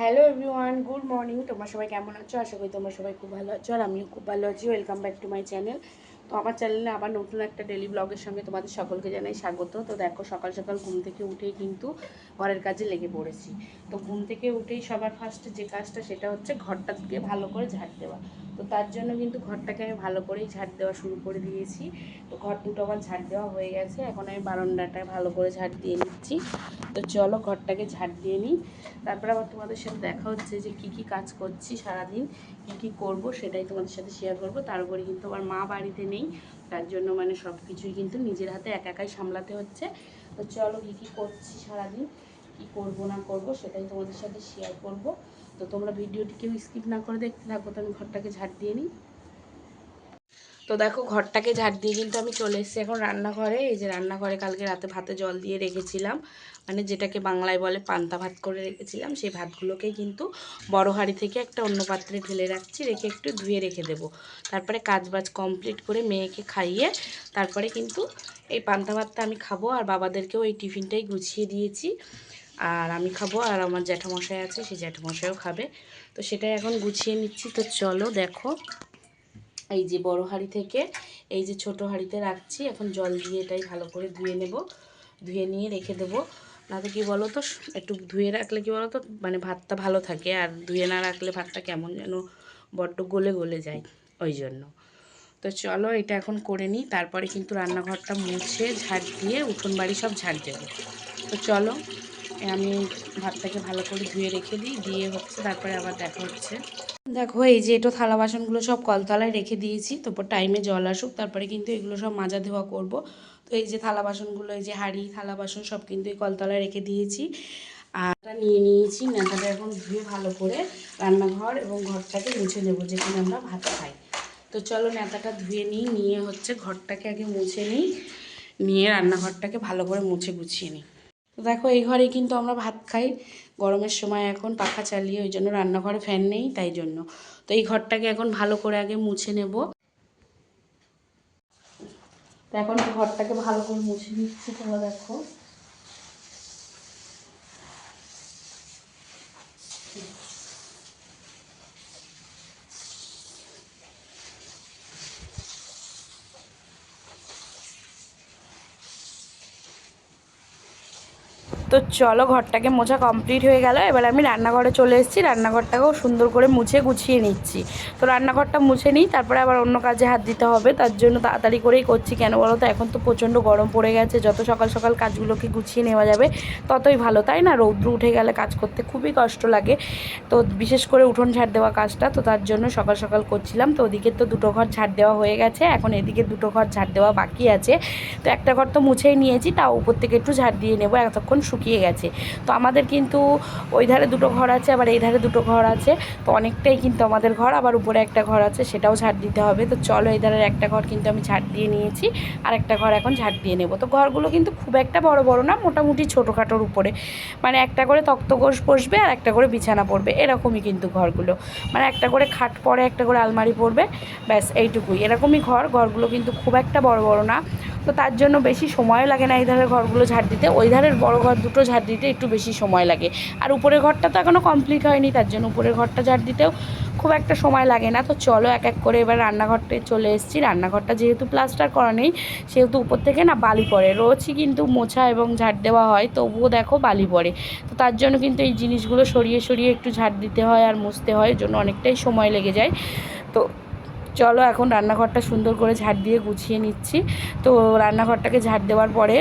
Hello everyone good morning তোমরা সবাই কেমন আছো? আশা করি তোমরা সবাই খুব ভালো আছো, আর আমিও খুব ভালো আছি। Welcome back to my channel তো আমার চ্যানেলে আবার নতুন একটা ডেলি ব্লগের সঙ্গে তোমাদের সকলকে জানাই স্বাগত। তো দেখো, সকাল সকাল ঘুম থেকে উঠেই কিন্তু ঘরের কাজে লেগে পড়েছি। তো ঘুম থেকে উঠেই সবার ফার্স্টে যে কাজটা সেটা হচ্ছে ঘরটাকে ভালো করে ঝাড় দেওয়া। তো তার জন্য কিন্তু ঘরটাকে আমি ভালো করেই ঝাড় দেওয়া শুরু করে দিয়েছি। তো ঘর দুটো আমার ঝাড় দেওয়া হয়ে গেছে, এখন আমি বারান্দাটা ভালো করে ঝাড় দিয়ে নিচ্ছি। তো চলো ঘরটাকে ঝাড় দিয়ে নিই। তারপরে আবার তোমাদের সাথে দেখা হচ্ছে যে কি কি কাজ করছি সারাদিন, কি কি করব সেটাই তোমাদের সাথে শেয়ার করব। তার উপরে কিন্তু আমার মা বাড়িতে নেই তার জন্য মানে সব কিছুই কিন্তু নিজের হাতে একা একাই সামলাতে হচ্ছে। তো চলো কী কী করছি সারাদিন, কী করব না করব সেটাই তোমাদের সাথে শেয়ার করব। তো তোমরা ভিডিওটি কেউ স্কিপ না করে দেখতে থাকো, তো আমি ঘরটাকে ঝাড় দিয়ে নিই। তো দেখো ঘরটাকে ঝাড় দিয়ে কিন্তু আমি চলে এসেছি এখন রান্নাঘরে। এই যে রান্নাঘরে কালকে রাতে ভাতে জল দিয়ে রেখেছিলাম। মানে যেটাকে বাংলায় বলে পান্তা ভাত করে রেখেছিলাম, সেই ভাতগুলোকে কিন্তু বড় হাঁড়ি থেকে একটা অন্য পাত্রে ঢেলে রাখছি, রেখে একটু ধুয়ে রেখে দেবো। তারপরে কাজ বাজ কমপ্লিট করে মেয়েকে খাইয়ে তারপরে কিন্তু এই পান্তা ভাতটা আমি খাব আর বাবাদেরকেও এই টিফিনটাই গুছিয়ে দিয়েছি। আর আমি খাব আর আমার জ্যাঠামশাই আছে সেই জ্যাঠামশাইও খাবে। তো সেটাই এখন গুছিয়ে নিচ্ছি। তো চলো দেখো। এই যে বড় হাঁড়ি থেকে এই যে ছোট হাঁড়িতে রাখছি। এখন জল দিয়ে এটাই ভালো করে ধুয়ে নেব। ধুয়ে নিয়ে রেখে দেবো। না তো কী বলো তো একটু ধুয়ে রাখলে কী বলো তো মানে ভাতটা ভালো থাকে। আর ধুয়ে না রাখলে ভাতটা কেমন যেন বড্ড গলে গলে যায় ওই জন্য। তো চলো এটা এখন করে নিই। তারপরে কিন্তু রান্নাঘরটা মুছে ঝাড় দিয়ে উঠোন বাড়ি সব ঝাড় দেবো। তো চলো আমি ভাতটাকে ভালো করে ধুয়ে রেখে দিই। দিয়ে হচ্ছে, তারপরে আবার দেখা হচ্ছে। দেখো, এই যে এটা থালা বাসনগুলো সব কলতলায় রেখে দিয়েছি। তারপর টাইমে জল আসুক, তারপরে কিন্তু এগুলো সব মাজা ধোয়া করব। তো এই যে থালা বাসনগুলো, এই যে হাঁড়ি, থালা বাসন সব কিন্তু এই কলতলায় রেখে দিয়েছি। আর নিয়ে নিয়েছি নেতাটা এখন ধুয়ে ভালো করে রান্নাঘর এবং ঘরটাকে মুছে নেব, যেখানে আমরা ভাত খাই। তো চলো নেতাটা ধুয়ে নিই, নিয়ে হচ্ছে ঘরটাকে আগে মুছে নিই, নিয়ে রান্নাঘরটাকে ভালো করে মুছে গুছিয়ে নিই। তো দেখো, এই ঘরে কিন্তু আমরা ভাত খাই। গরমের সময় এখন পাখা চালিয়ে, ওই জন্য রান্নাঘরে ফ্যান নেই, তাই জন্য। তো এই ঘরটাকে এখন ভালো করে আগে মুছে নেব। তো এখন ঘরটাকে ভালো করে মুছে নিচ্ছি, তোমরা দেখো। তো চলো ঘরটাকে মোছা কমপ্লিট হয়ে গেল। এবার আমি রান্নাঘরে চলে এসেছি। রান্নাঘরটাকেও সুন্দর করে মুছে গুছিয়ে নিচ্ছি। তো রান্নাঘরটা মুছে নিই, তারপরে আবার অন্য কাজে হাত দিতে হবে। তার জন্য তাড়াতাড়ি করেই করছি। কেন বলো তো, এখন তো প্রচণ্ড গরম পড়ে গেছে। যত সকাল সকাল কাজগুলোকে গুছিয়ে নেওয়া যাবে, ততই ভালো। তাই না? রৌদ্র উঠে গেলে কাজ করতে খুবই কষ্ট লাগে। তো বিশেষ করে উঠোন ঝাড় দেওয়া কাজটা, তো তার জন্য সকাল সকাল করছিলাম। তো ওদিকে তো দুটো ঘর ঝাড় দেওয়া হয়ে গেছে। এখন এদিকে দুটো ঘর ঝাড় দেওয়া বাকি আছে। তো একটা ঘর তো মুছেই নিয়েছি, তাও উপর থেকে একটু ঝাড় দিয়ে নেব। এতক্ষণ শুকিয়ে গেছে। তো আমাদের কিন্তু ওই ধারে দুটো ঘর আছে, আবার এই ধারে দুটো ঘর আছে। তো অনেকটাই কিন্তু আমাদের ঘর, আবার উপরে একটা ঘর আছে, সেটাও ঝাড় দিতে হবে। তো চলো এই ধারের একটা ঘর কিন্তু আমি ঝাড় দিয়ে নিয়েছি, আর একটা ঘর এখন ঝাড় দিয়ে নেব। তো ঘরগুলো কিন্তু খুব একটা বড় বড় না, মোটামুটি ছোটোখাটোর উপরে। মানে একটা করে তক্তগোষ বসবে, আর একটা করে বিছানা পড়বে, এরকমই কিন্তু ঘরগুলো। মানে একটা করে খাট পড়ে একটা করে আলমারি পড়বে, ব্যাস এইটুকুই। এরকমই ঘর, ঘরগুলো কিন্তু খুব একটা বড় বড় না। তো তার জন্য বেশি সময় লাগে না এই ধারের ঘরগুলো ঝাড় দিতে। ওই ধারের বড় ঘর দুটো ঝাড় দিতে একটু বেশি সময় লাগে। আর উপরের ঘরটা তো এখনও কমপ্লিট হয়নি, তার জন্য উপরের ঘরটা ঝাড় দিতেও খুব একটা সময় লাগে না। তো চলো এক এক করে এবার রান্নাঘরটা চলে এসেছি। রান্নাঘরটা যেহেতু প্লাস্টার করা নেই, সেহেতু উপর থেকে না বালি পড়ে। রোজই কিন্তু মোছা এবং ঝাড় দেওয়া হয়, তবুও দেখো বালি পড়ে। তো তার জন্য কিন্তু এই জিনিসগুলো সরিয়ে সরিয়ে একটু ঝাড় দিতে হয় আর মুছতে হয় জন্য অনেকটাই সময় লেগে যায়। তো চলো এখন রান্নাঘরটা সুন্দর করে ঝাড় দিয়ে গুছিয়ে নিচ্ছি। তো রান্নাঘরটাকে ঝাড় দেওয়ার পরে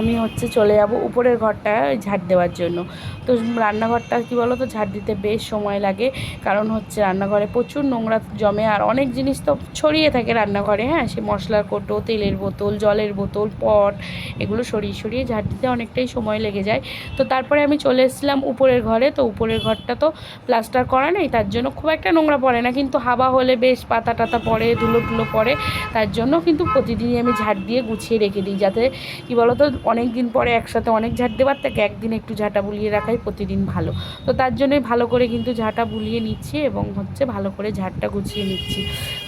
আমি হচ্ছে চলে যাব উপরের ঘরটা ঝাড় দেওয়ার জন্য। তো রান্নাঘরটা কী বলো তো ঝাড় দিতে বেশ সময় লাগে, কারণ হচ্ছে রান্নাঘরে প্রচুর নোংরা জমে, আর অনেক জিনিস তো ছড়িয়ে থাকে রান্নাঘরে হ্যাঁ? সে মশলার কোটো, তেলের বোতল, জলের বোতল, পট, এগুলো সরিয়ে সরিয়ে ঝাড় দিতে অনেকটাই সময় লেগে যায়। তো তারপরে আমি চলে এসেছিলাম উপরের ঘরে, তো উপরের ঘরটা তো প্লাস্টার করা নেই, তার জন্য খুব একটা নোংরা পড়ে না, কিন্তু হাওয়া হলে বেশ পাতা টাতা পড়ে, ধুলো টুলো পড়ে, তার জন্য কিন্তু প্রতিদিনই আমি ঝাড় দিয়ে গুছিয়ে রেখে দিই, যাতে কী বলো তো অনেক দিন পরে একসাথে অনেক ঝাঁট দেওয়ার থেকে একদিন একটু ঝাঁটা বুলিয়ে রাখাই প্রতিদিন ভালো। তো তার জন্যই ভালো করে কিন্তু ঝাঁটা বুলিয়ে নিচ্ছি এবং হচ্ছে ভালো করে ঝাঁটটা গুছিয়ে নিচ্ছি।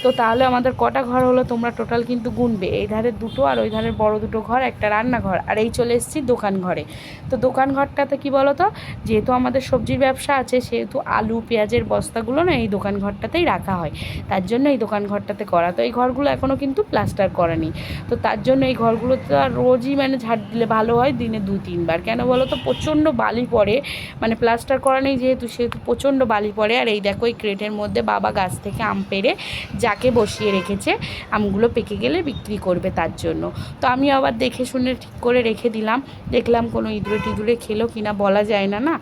তো তাহলে আমাদের কটা ঘর হলো তোমরা টোটাল কিন্তু গুনবে। এই ধারে দুটো আর ওই ধারের বড় দুটো ঘর, একটা রান্নাঘর আর এই চলে এসেছি দোকান ঘরে। তো দোকান ঘরটাতে কি বলো তো যেহেতু আমাদের সবজির ব্যবসা আছে, সেহেতু আলু, পেঁয়াজের বস্তাগুলো না এই দোকান ঘরটাতেই রাখা হয়। তার জন্য এই দোকান ঘরটাতে করা। তো এই ঘরগুলো এখনও কিন্তু প্লাস্টার করেনি। তো তার জন্য এই ঘরগুলো তো আর রোজই মানে ঝাড় দিলে ভালো হয়, দিনে দু, তিনবার। কেন বলো তো, প্রচণ্ড বালি পড়ে। মানে প্লাস্টার করা নেই যেহেতু, সেহেতু প্রচণ্ড বালি পড়ে। আর এই দেখো, এই ক্রেটের মধ্যে বাবা গাছ থেকে আম পেরে যাকে বসিয়ে রেখেছে, আমগুলো পেকে গেলে বিক্রি করবে তার জন্য। তো আমি আবার দেখে শুনে ঠিক করে রেখে দিলাম। দেখলাম কোনো ইঁদুরে টিঁদুরে খেলো কিনা, বলা যায় না না।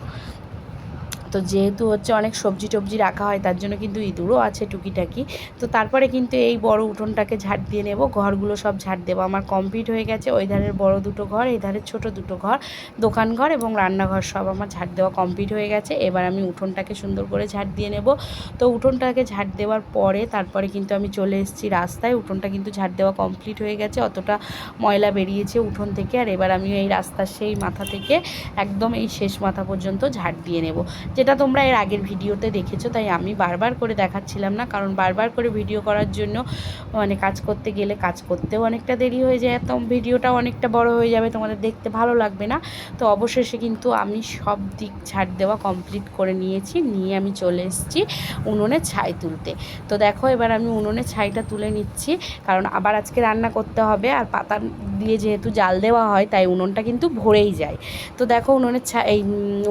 তো যেহেতু হচ্ছে অনেক সবজি টবজি রাখা হয়, তার জন্য কিন্তু ইঁদুরও আছে টুকিটাকি। তো তারপরে কিন্তু এই বড় উঠোনটাকে ঝাড় দিয়ে নেব, ঘরগুলো সব ঝাড় দেবো। আমার কমপ্লিট হয়ে গেছে ওই ধারের বড় দুটো ঘর, এই ধারের ছোট দুটো ঘর, দোকান ঘর এবং রান্নাঘর সব আমার ঝাড় দেওয়া কমপ্লিট হয়ে গেছে। এবার আমি উঠোনটাকে সুন্দর করে ঝাড় দিয়ে নেব। তো উঠোনটাকে ঝাড় দেওয়ার পরে তারপরে কিন্তু আমি চলে এসেছি রাস্তায়। উঠোনটা কিন্তু ঝাড় দেওয়া কমপ্লিট হয়ে গেছে, অতটা ময়লা বেরিয়েছে উঠোন থেকে। আর এবার আমি এই রাস্তার সেই মাথা থেকে একদম এই শেষ মাথা পর্যন্ত ঝাড় দিয়ে নেব। যেটা তোমরা এর আগের ভিডিওতে দেখেছ, তাই আমি বারবার করে দেখাচ্ছিলাম না, কারণ বারবার করে ভিডিও করার জন্য মানে কাজ করতে গেলে কাজ করতেও অনেকটা দেরি হয়ে যায় তো ভিডিওটা অনেকটা বড় হয়ে যাবে, তোমাদের দেখতে ভালো লাগবে না। তো অবশেষে কিন্তু আমি সব দিক ছাড় দেওয়া কমপ্লিট করে নিয়েছি, নিয়ে আমি চলে এসেছি উনুনে ছাই তুলতে। তো দেখো, এবার আমি উনুনে ছাইটা তুলে নিচ্ছি, কারণ আবার আজকে রান্না করতে হবে, আর পাতা দিয়ে যেহেতু জাল দেওয়া হয়, তাই উনুনটা কিন্তু ভরেই যায়। তো দেখো উনুনের ছাই, এই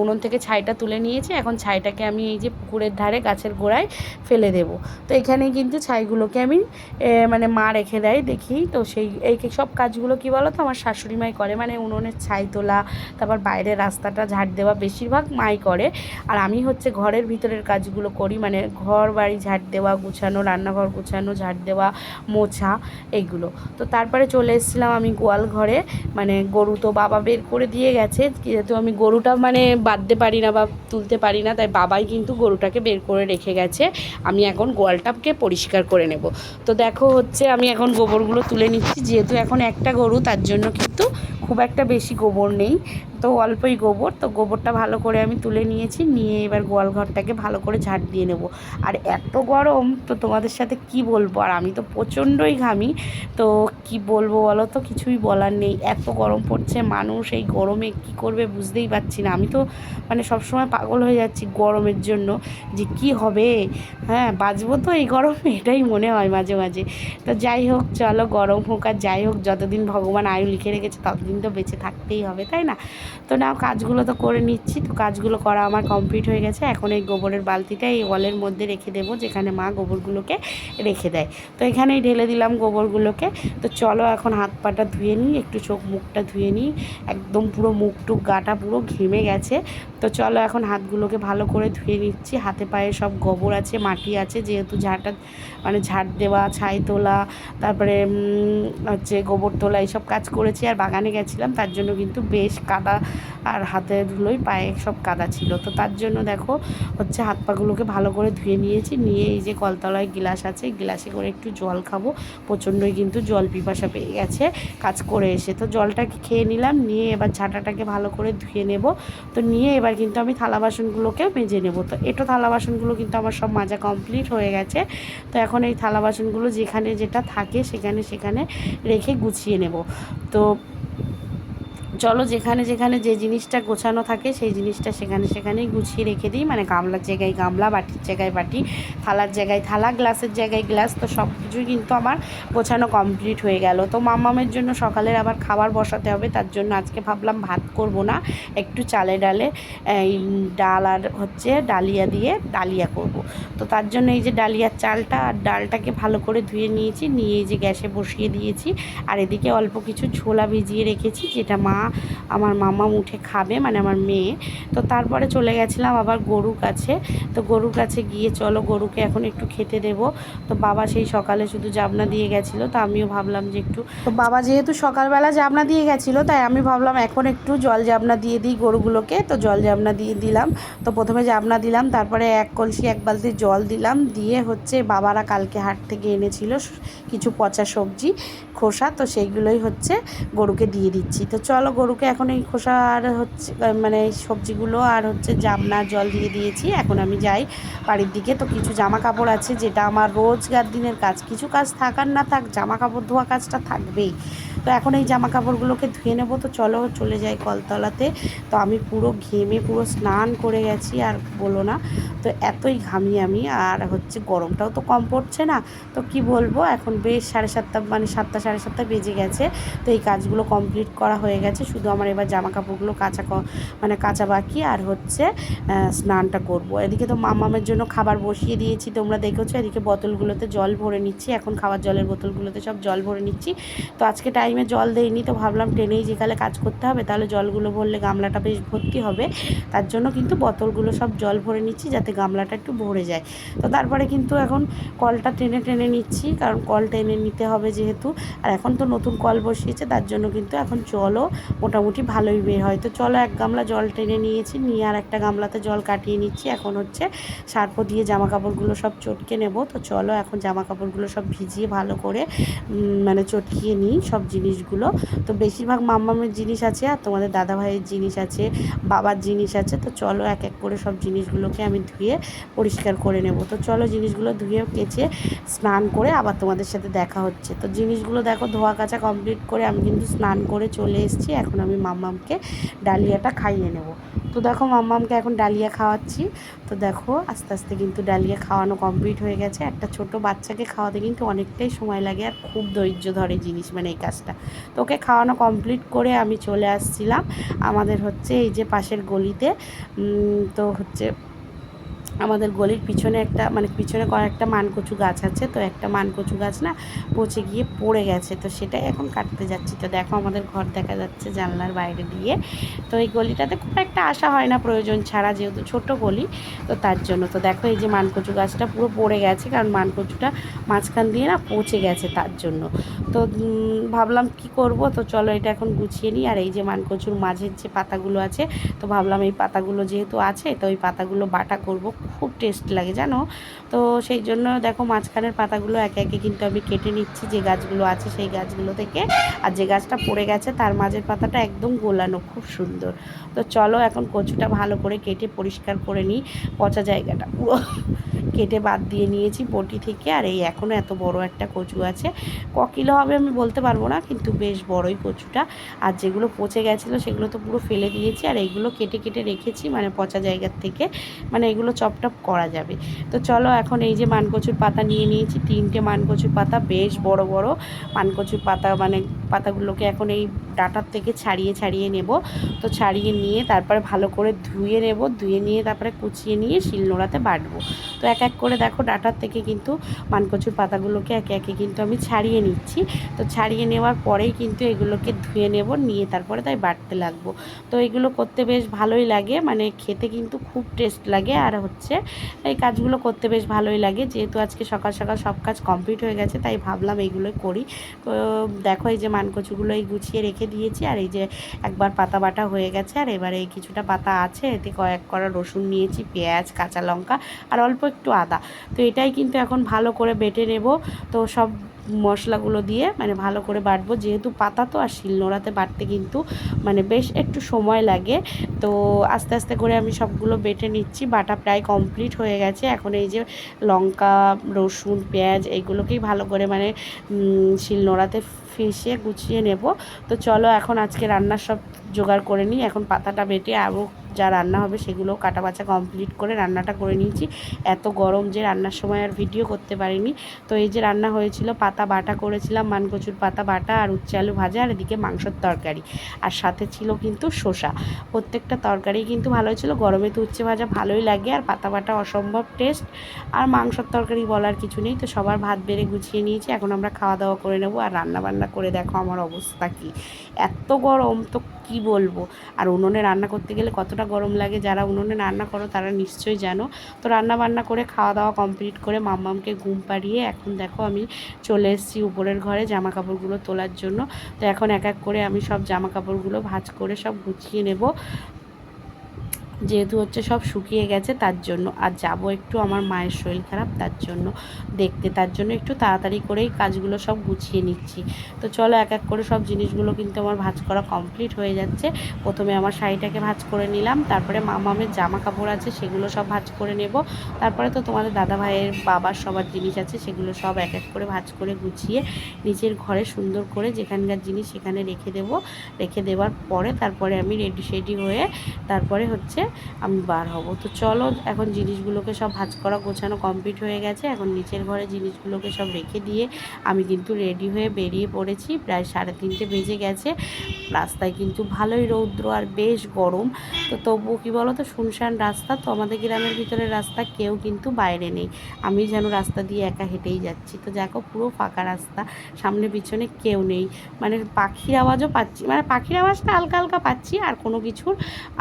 উনুন থেকে ছাইটা তুলে নিয়েছি এখন ছাইটাকে আমি এই যে পুকুরের ধারে গাছের গোড়ায় ফেলে দেব। তো এখানে কিন্তু ছাইগুলোকে আমি মানে মা রেখে দেয় দেখি। তো সেই, এই সব কাজগুলো কি বলো তো আমার শাশুড়ি মাই করে। মানে উনুনের ছাই তোলা, তারপর বাইরের রাস্তাটা ঝাড় দেওয়া বেশিরভাগ মাই করে। আর আমি হচ্ছে ঘরের ভিতরের কাজগুলো করি। মানে ঘর বাড়ি ঝাড় দেওয়া, গুছানো, রান্নাঘর গুছানো, ঝাড় দেওয়া, মোছা, এইগুলো। তো তারপরে চলে এসেছিলাম আমি গোয়াল ঘরে। মানে গরু তো বাবা বের করে দিয়ে গেছে। যেহেতু আমি গরুটা মানে বাঁধতে পারি না বা তুলতে পারি না, তাই বাবাই কিন্তু গরুটাকে বের করে রেখে গেছে। আমি এখন গোয়ালটাকে পরিষ্কার করে নেব। তো দেখো হচ্ছে আমি এখন গোবরগুলো তুলে নিচ্ছি, যেহেতু এখন একটা গরু, তার জন্য কিন্তু খুব একটা বেশি গোবর নেই। তো অল্পই গোবর, তো গোবরটা ভালো করে আমি তুলে নিয়েছি, নিয়ে এবার গোয়াল ঘরটাকে ভালো করে ঝাড় দিয়ে নেব। আর এত গরম, তো তোমাদের সাথে কি বলব? আর আমি তো প্রচণ্ডই ঘামি, তো কি বলব বলো তো? কিছুই বলার নেই। এত গরম পড়ছে, মানুষ এই গরমে কি করবে বুঝতেই পারছি না। আমি তো মানে সবসময় পাগল হয়ে যাচ্ছি গরমের জন্য, যে কি হবে? হ্যাঁ বাঁচবো তো এই গরমে? এটাই মনে হয় মাঝে মাঝে। তো যাই হোক, চলো গরম হোক আর যাই হোক, যতদিন ভগবান আয়ু লিখে রেখেছে, ততদিন তো বেঁচে থাকতেই হবে, তাই না? তো নাও, কাজগুলো তো করে নিচ্ছি। তো কাজগুলো করা আমার কমপ্লিট হয়ে গেছে। এখন এই গোবরের বালতিটা এই ওয়ালের মধ্যে রেখে দেবো, যেখানে মা গোবরগুলোকে রেখে দেয়। তো এখানেই ঢেলে দিলাম গোবরগুলোকে। তো চলো এখন হাত পাটা ধুয়ে নিই, একটু চোখ মুখটা ধুয়ে নিই। একদম পুরো মুখ টুক গাটা পুরো ঘেমে গেছে। তো চলো এখন হাতগুলোকে ভালো করে ধুয়ে নিচ্ছি। হাতে পায়ে সব গোবর আছে, মাটি আছে, যেহেতু ঝাঁটা মানে ঝাড় দেওয়া, ছাই তোলা, তারপরে হচ্ছে গোবর তোলা, এইসব কাজ করেছি। আর বাগানে গেছিলাম, তার জন্য কিন্তু বেশ কাদা আর হাতে ধুলোই পায়ে সব কাদা ছিল। তো তার জন্য দেখো হচ্ছে হাত পাগুলোকে ভালো করে ধুয়ে নিয়েছি। নিয়ে এই যে কলতলায় গিলাস আছে, গিলাসে করে একটু জল খাব। প্রচণ্ডই কিন্তু জল পিপাসা পেয়ে গেছে কাজ করে এসে। তো জলটাকে খেয়ে নিলাম, নিয়ে এবার ঝাঁটাটাকে ভালো করে ধুয়ে নেব। তো নিয়ে এবার কিন্তু আমি থালা বাসনগুলোকে মেজে নেব। তো এটো থালা বাসনগুলো কিন্তু আমার সব মাজা কমপ্লিট হয়ে গেছে। তো এখন এই থালা বাসনগুলো যেখানে যেটা থাকে সেখানে সেখানে রেখে গুছিয়ে নেব। তো চলো যেখানে যেখানে যে জিনিসটা গোছানো থাকে সেই জিনিসটা সেখানে সেখানেই গুছিয়ে রেখে দিই। মানে গামলার জায়গায় গামলা, বাটির জায়গায় বাটি, থালার জায়গায় থালা, গ্লাসের জায়গায় গ্লাস। তো সব কিছুই কিন্তু আমার গোছানো কমপ্লিট হয়ে গেল। তো মামামের জন্য সকালের আবার খাবার বসাতে হবে, তার জন্য আজকে ভাবলাম ভাত করব না। একটু চালে ডালে, এই ডাল আর হচ্ছে ডালিয়া দিয়ে ডালিয়া করব। তো তার জন্য এই যে ডালিয়ার চালটা আর ডালটাকে ভালো করে ধুয়ে নিয়েছি, নিয়ে যে গ্যাসে বসিয়ে দিয়েছি। আর এদিকে অল্প কিছু ছোলা ভিজিয়ে রেখেছি, যেটা মা আমার মামা উঠে খাবে মানে আমার মেয়ে। তো তারপরে চলে গেছিলাম আবার গরুর কাছে। তো গরুর কাছে গিয়ে চলো, গরুকে এখন একটু খেতে দেব। তো বাবা সেই সকালে শুধু জাবনা দিয়ে গেছিল, তো আমিও ভাবলাম যে একটু তো বাবা যেহেতু সকালবেলা জাবনা দিয়ে গেছিল, তাই আমি ভাবলাম এখন একটু জল জাবনা দিয়ে দিই গরুগুলোকে। তো জল জাবনা দিয়ে দিলাম। তো প্রথমে জাবনা দিলাম, তারপরে এক কলসি, এক বালতি জল দিলাম। দিয়ে হচ্ছে বাবারা কালকে হাট থেকে এনেছিল কিছু পচা সবজি, খোসা, তো সেইগুলোই হচ্ছে গরুকে দিয়ে দিচ্ছি। তো চলো গরুকে, এখন এই খোসা আর হচ্ছে মানে সবজিগুলো আর হচ্ছে জামনা জল দিয়ে দিয়েছি, এখন আমি যাই বাড়ির দিকে। তো কিছু জামা কাপড় আছে, যেটা আমার রোজগার দিনের কাজ। কিছু কাজ থাকার না থাক জামা কাপড় ধোয়া কাজটা থাকবেই। তো এখন এই জামা কাপড়গুলোকে ধুয়ে নেব। তো চলো চলে যাই কলতলাতে। তো আমি পুরো ঘেমে পুরো স্নান করে গেছি, আর বলো না, তো এতই ঘামি আমি। আর হচ্ছে গরমটাও তো কম পড়ছে না। তো কি বলব, এখন বেশ সাড়ে সাতটা মানে সাতটা, সাড়ে সাতটা বেজে গেছে। তো এই কাজগুলো কমপ্লিট করা হয়ে গেছে। শুধু আমার এবার জামা কাপড়গুলো কাঁচা মানে কাঁচা বাকি, আর হচ্ছে স্নানটা করব। এদিকে তো মামামের জন্য খাবার বসিয়ে দিয়েছি, তোমরা দেখেছ। এদিকে বোতলগুলোতে জল ভরে নিচ্ছি। এখন খাবার জলের বোতলগুলোতে সব জল ভরে নিচ্ছি। তো আজকে টাইমে জল দেইনি, তো ভাবলাম ট্রেনেই যেকালে কাজ করতে হবে, তাহলে জলগুলো ভরলে গামলাটা বেশ ভর্তি হবে। তার জন্য কিন্তু বোতলগুলো সব জল ভরে নিচ্ছি যাতে গামলাটা একটু ভরে যায়। তো তারপরে কিন্তু এখন কলটা টেনে টেনে নিচ্ছি, কারণ কল টেনে নিতে হবে যেহেতু। আর এখন তো নতুন কল বসিয়েছে, তার জন্য কিন্তু এখন জলও মোটামুটি ভালোই বের হয়। তো চলো এক গামলা জল টেনে নিয়েছি, নিয়ে আর একটা গামলাতে জল কাটিয়ে নিচ্ছি। এখন হচ্ছে সার্প দিয়ে জামা কাপড়গুলো সব চটকে নেব। তো চলো এখন জামা কাপড়গুলো সব ভিজিয়ে ভালো করে মানে চটকিয়ে নিই, সব জিনিসগুলো। তো বেশিরভাগ মাম্মামের জিনিস আছে আর তোমাদের দাদাভাইয়ের জিনিস আছে, বাবার জিনিস আছে। তো চলো এক এক করে সব জিনিসগুলোকে আমি ধুয়ে পরিষ্কার করে নেব। তো চলো জিনিসগুলো ধুয়ে কেচে স্নান করে আবার তোমাদের সাথে দেখা হচ্ছে। তো জিনিসগুলো দেখো ধোয়া কাচা কমপ্লিট করে আমি কিন্তু স্নান করে চলে এসেছি। এখন আমি মাম্মামকে ডালিয়াটা খাইয়ে নেব। তো দেখো মাম্মামকে এখন ডালিয়া খাওয়াচ্ছি। তো দেখো আস্তে আস্তে কিন্তু ডালিয়া খাওয়ানো কমপ্লিট হয়ে গেছে। একটা ছোট বাচ্চাকে খাওয়াতে কিন্তু অনেকটাই সময় লাগে আর খুব ধৈর্য ধরে জিনিস মানে এই কাজটা। তো ওকে খাওয়ানো কমপ্লিট করে আমি চলে আসছিলাম। আমাদের হচ্ছে এই যে পাশের গলিতে। তো হচ্ছে আমাদের গলির পিছনে একটা মানে পিছনে কয়েকটা মানকচু গাছ আছে, তো একটা মানকচু গাছ না পচে গিয়ে পড়ে গেছে, তো সেটাই এখন কাটতে যাচ্ছি। তো দেখো আমাদের ঘর দেখা যাচ্ছে জানলার বাইরে দিয়ে, তো এই গলিটাতে খুব একটা আসা হয় না প্রয়োজন ছাড়া, যেহেতু ছোট গলি, তো তার জন্য। তো দেখো এই যে মানকচু গাছটা পুরো পড়ে গেছে, কারণ মানকচুটা মাঝখান দিয়ে না পচে গেছে তার জন্য। তো ভাবলাম কি করব? তো চলো এটা এখন গুছিয়ে নিই। আর এই যে মানকচুর মাঝের যে পাতাগুলো আছে, তো ভাবলাম এই পাতাগুলো যেহেতু আছে, তো ওই পাতাগুলো বাটা করব। খুব টেস্ট লাগে, জানো? তো সেই জন্য দেখো মাঝখানের পাতাগুলো একে একে কিন্তু আমি কেটে নিচ্ছি, যে গাছগুলো আছে সেই গাছগুলো থেকে। আর যে গাছটা পড়ে গেছে তার মাঝের পাতাটা একদম গোলানো, খুব সুন্দর। তো চলো এখন কচুটা ভালো করে কেটে পরিষ্কার করে নিই, পচা জায়গাটা, পুরো। কেটে বাদ দিয়ে নিয়েছি বটি থেকে। আর এই এখনও এত বড় একটা কচু আছে। ক কিলো হবে আমি বলতে পারব না, কিন্তু বেশ বড়ই কচুটা। আর যেগুলো পচে গেছিল সেগুলো তো পুরো ফেলে দিয়েছি। আর এইগুলো কেটে কেটে রেখেছি মানে পচা জায়গার থেকে। মানে এগুলো চপটপ করা যাবে। তো চলো এখন এই যে মানকচুর পাতা নিয়ে নিয়েছি, তিনটে মানকচুর পাতা, বেশ বড় বড় মানকচুর পাতা মানে পাতাগুলোকে এখন এই ডাটার থেকে ছাড়িয়ে ছাড়িয়ে নেব। তো ছাড়িয়ে নিয়ে তারপরে ভালো করে ধুয়ে নেব, ধুয়ে নিয়ে তারপরে কুচিয়ে নিয়ে শিলনোড়াতে বাটবো। তো এক এক করে দেখো ডাটার থেকে কিন্তু মানকচুর পাতাগুলোকে একে একে কিন্তু আমি ছাড়িয়ে নিচ্ছি। তো ছাড়িয়ে নেওয়ার পরেই কিন্তু এগুলোকে ধুয়ে নেব, নিয়ে তারপরে তাই বাটতে লাগবো। তো এগুলো করতে বেশ ভালোই লাগে মানে খেতে কিন্তু খুব টেস্ট লাগে। আর হচ্ছে এই কাজগুলো করতে বেশ ভালোই লাগে, যেহেতু আজকে সকাল সকাল সব কাজ কমপ্লিট হয়ে গেছে, তাই ভাবলাম এইগুলোই করি। তো দেখো এই যে মানকচুগুলো এই গুছিয়ে রেখে দিয়েছি, আর এই যে একবার পাতা বাটা হয়ে গেছে, আর এবারে কিছুটা পাতা আছে, এতে কয়েক করা রসুন নিয়েছি, পেঁয়াজ, কাঁচা লঙ্কা, আর অল্প একটু আদা। তো এটাই কিন্তু এখন ভালো করে বেটে নেব। তো সব মশলাগুলো দিয়ে মানে ভালো করে বাটবো, যেহেতু পাতা তো আর শিলনোড়াতে বাটতে কিন্তু মানে বেশ একটু সময় লাগে। তো আস্তে আস্তে করে আমি সবগুলো বেটে নিচ্ছি, বাটা প্রায় কমপ্লিট হয়ে গেছে। এখন এই যে লঙ্কা, রসুন, পেঁয়াজ, এইগুলোকেই ভালো করে মানে শিলনোড়াতে ফিসে গুছিয়ে নেব। তো চলো এখন আজকে রান্নার সব জোগাড় করে নিই। এখন পাতাটা বেটে আরও যা রান্না হবে সেগুলো কাটা বাছা কমপ্লিট করে রান্নাটা করে নিয়েছি। এত গরম যে রান্নার সময় আর ভিডিও করতে পারিনি। তো এই যে রান্না হয়েছিল, পাতা বাটা করেছিলাম, মানকচুর পাতা বাটা আর উচ্চ আলু ভাজা আর এদিকে মাংসর তরকারি। আর সাথে ছিল কিন্তু শসা। প্রত্যেকটা তরকারি কিন্তু ভালো ছিল গরমে তো উচ্ছে ভাজা ভালোই লাগে আর পাতা বাটা অসম্ভব টেস্ট আর মাংসর তরকারি বলার কিছু নেই। তো সবার ভাত বেড়ে গুছিয়ে নিয়েছি। এখন আমরা খাওয়া দাওয়া করে নেব। আর রান্না বান্না করে দেখো আমার অবস্থা কি। এত গরম, তো কি বলব? আর উনুনে রান্না করতে গেলে কতটা গরম লাগে যারা উনুনে রান্না করো তারা নিশ্চয়ই জানো। তো রান্না বান্না করে খাওয়া দাওয়া কমপ্লিট করে মাম্মামকে ঘুম পাড়িয়ে এখন দেখো আমি চলে এসেছি উপরের ঘরে জামা কাপড়গুলো তোলার জন্য। তো এখন এক এক করে আমি সব জামা কাপড়গুলো ভাজ করে সব গুছিয়ে নেব। যেহেতু হচ্ছে সব শুকিয়ে গেছে, তার জন্য। আর যাব একটু, আমার মায়ের শরীর খারাপ, তার জন্য দেখতে, তার জন্য একটু তাড়াতাড়ি করেই কাজগুলো সব গুছিয়ে নিচ্ছি। তো চলো এক এক করে সব জিনিসগুলো কিন্তু আমার ভাজ করা কমপ্লিট হয়ে যাচ্ছে। প্রথমে আমার শাড়িটাকে ভাজ করে নিলাম, তারপরে মামামের জামা কাপড় আছে, সেগুলো সব ভাজ করে নেব। তারপরে তো তোমাদের দাদা ভাইয়ের বাবার সবার জিনিস আছে, সেগুলো সব এক এক করে ভাজ করে গুছিয়ে নিজের ঘরে সুন্দর করে যেখানকার জিনিস সেখানে রেখে দেব। রেখে দেওয়ার পরে তারপরে আমি রেডি শেডি হয়ে, তারপরে হচ্ছে আমি বার হব। তো চলো, এখন জিনিসগুলোকে সব ভাজ করা, গোছানো কমপ্লিট হয়ে গেছে। এখন নিচের ঘরে জিনিসগুলোকে সব রেখে দিয়ে আমি কিন্তু রেডি হয়ে বেরিয়ে পড়েছি। প্রায় সাড়ে তিনটে বেজে গেছে। রাস্তায় কিন্তু ভালোই রৌদ্র আর বেশ গরম। তো তবুও কী বলো তো শুনশান রাস্তা। তো আমাদের গ্রামের ভিতরে রাস্তা, কেউ কিন্তু বাইরে নেই। আমি যেন রাস্তা দিয়ে একা হেঁটেই যাচ্ছি। তো দেখো, পুরো ফাঁকা রাস্তা। সামনে পিছনে কেউ নেই। মানে পাখির আওয়াজও পাচ্ছি মানে পাখির আওয়াজটা হালকা হালকা পাচ্ছি, আর কোনো কিছুর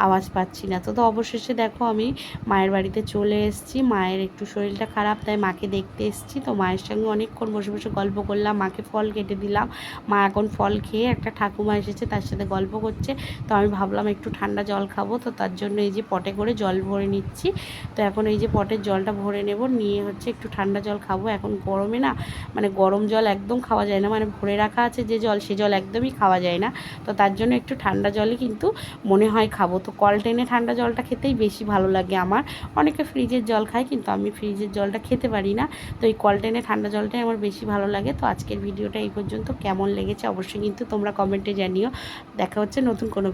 আওয়াজ পাচ্ছি না। তো তো অবশেষে দেখো আমি মায়ের বাড়িতে চলে এসেছি। মায়ের একটু শরীরটা খারাপ, তাই মাকে দেখতে এসেছি। তো মায়ের সঙ্গে অনেকক্ষণ বসে বসে গল্প করলাম, মাকে ফল কেটে দিলাম। মা এখন ফল খেয়ে একটা ঠাকুমা এসেছে, তার সাথে গল্প করছে। তো আমি ভাবলাম একটু ঠান্ডা জল খাব, তো তার জন্য এই যে পটে করে জল ভরে নিচ্ছি। তো এখন এই যে পটের জলটা ভরে নেব, নিয়ে হচ্ছে একটু ঠান্ডা জল খাব। এখন গরমে না মানে গরম জল একদম খাওয়া যায় না মানে ভরে রাখা আছে যে জল, সে জল একদমই খাওয়া যায় না। তো তার জন্য একটু ঠান্ডা জলই কিন্তু মনে হয় খাব। তো কল টেনে ঠান্ডা জলটা খেতেই বেশি ভালো লাগে আমার। অনেকে ফ্রিজের জল খায়, কিন্তু আমি ফ্রিজের জলটা খেতে পারি না। তো এই কলটেনে ঠান্ডা জলটাই আমার বেশি ভালো লাগে। তো আজকের ভিডিওটা এই পর্যন্ত। কেমন লেগেছে অবশ্যই কিন্তু তোমরা কমেন্টে জানিও। দেখা হচ্ছে নতুন কোনো